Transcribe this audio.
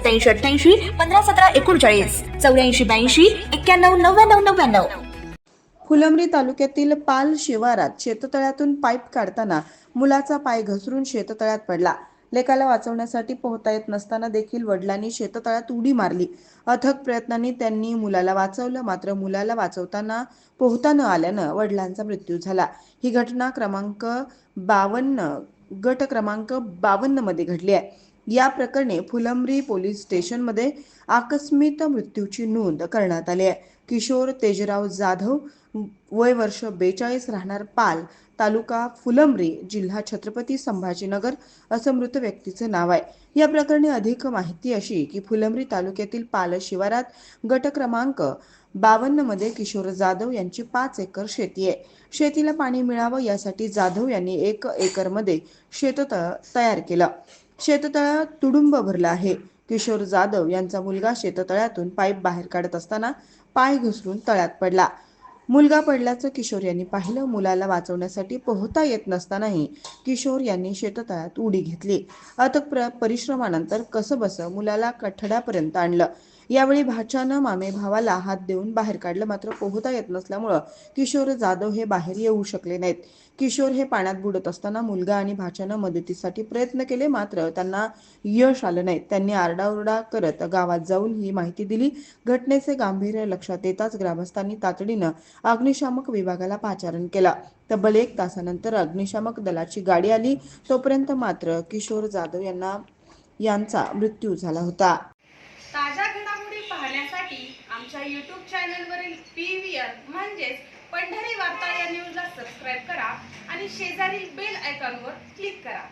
सत्याऐंशी अठ्ठ्याऐंशी पंधरा सतरा एकोणचाळीस चौऱ्याऐंशी ब्याऐंशी एक्क्याण्णव नव्याण्णव नव्याण्णव. फुलंब्री तालुक्यातील पाल शिवारात शेततळ्यातून पाईप काढताना मुलाचा पाय घसरून शेततळ्यात पडला. लेकाला वाचवण्यासाठी पोहता येत नसताना देखील वडिलांनी शेततळ्यात उडी मारली. अथक प्रयत्नांनी त्यांनी मुलाला वाचवलं मात्र मुलाला वाचवताना पोहता न आल्यानं वडिलांचा मृत्यू झाला. ही घटना क्रमांक बावन्न गट क्रमांक बावन्नमध्ये घडली आहे. या प्रकरणी फुलंब्री पोलीस स्टेशनमध्ये आकस्मित मृत्यूची नोंद करण्यात आली आहे. किशोर तेजराव जाधव वय वर्ष बेचाळीस राहणार पाल तालुका फुलंब्री जिल्हा छत्रपती संभाजीनगर असं मृत व्यक्तीचं नाव आहे. या प्रकरणी अधिक माहिती अशी की फुलंब्री तालुक्यातील पाल शिवारात गट क्रमांक बावन्नमध्ये किशोर जाधव यांची पाच एकर शेती आहे. शेतीला पाणी मिळावं यासाठी जाधव यांनी एक एकरमध्ये शेततळ तयार केलं. शेततळ्यात तुडुंब भरला आहे. किशोर जाधव यांचा मुलगा शेततळ्यातून पाईप बाहेर काढत असताना पाय घसरून तळ्यात पडला. मुलगा पडल्याचं किशोर यांनी पाहिलं. मुलाला वाचवण्यासाठी पोहता येत नसतानाही किशोर यांनी शेततळ्यात उडी घेतली. अथक प्र परिश्रमानंतर कसंबसं मुलाला कठड्यापर्यंत आणलं. यावेळी भाच्यानं मामे भावाला हात देऊन बाहेर काढलं. मात्र पोहता येत नसल्यामुळं किशोर जाधव हे बाहेर येऊ शकले नाहीत. किशोर हे पाण्यात बुडत असताना मुलगा आणि भाच्यानं मदतीसाठी प्रयत्न केले. मात्र त्यांना यश आलं नाही. त्यांनी आरडाओरडा करत गावात जाऊन ही माहिती दिली. घटनेचे गांभीर्य लक्षात येताच ग्रामस्थांनी तातडीनं अग्निशामक विभागाला पाचारण केला. तब्बल एक तासानंतर अग्निशामक दलाची गाडी आली. तोपर्यंत मात्र किशोर जाधव यांना यांचा मृत्यू झाला होता. ताज्या घडामोडी पाहण्यासाठी आमच्या यूट्यूब चॅनलवरील पी व्ही आर म्हणजेच पंढरी वार्ता या न्यूजला सबस्क्राईब करा आणि शेजारील बेल आयकॉनवर क्लिक करा.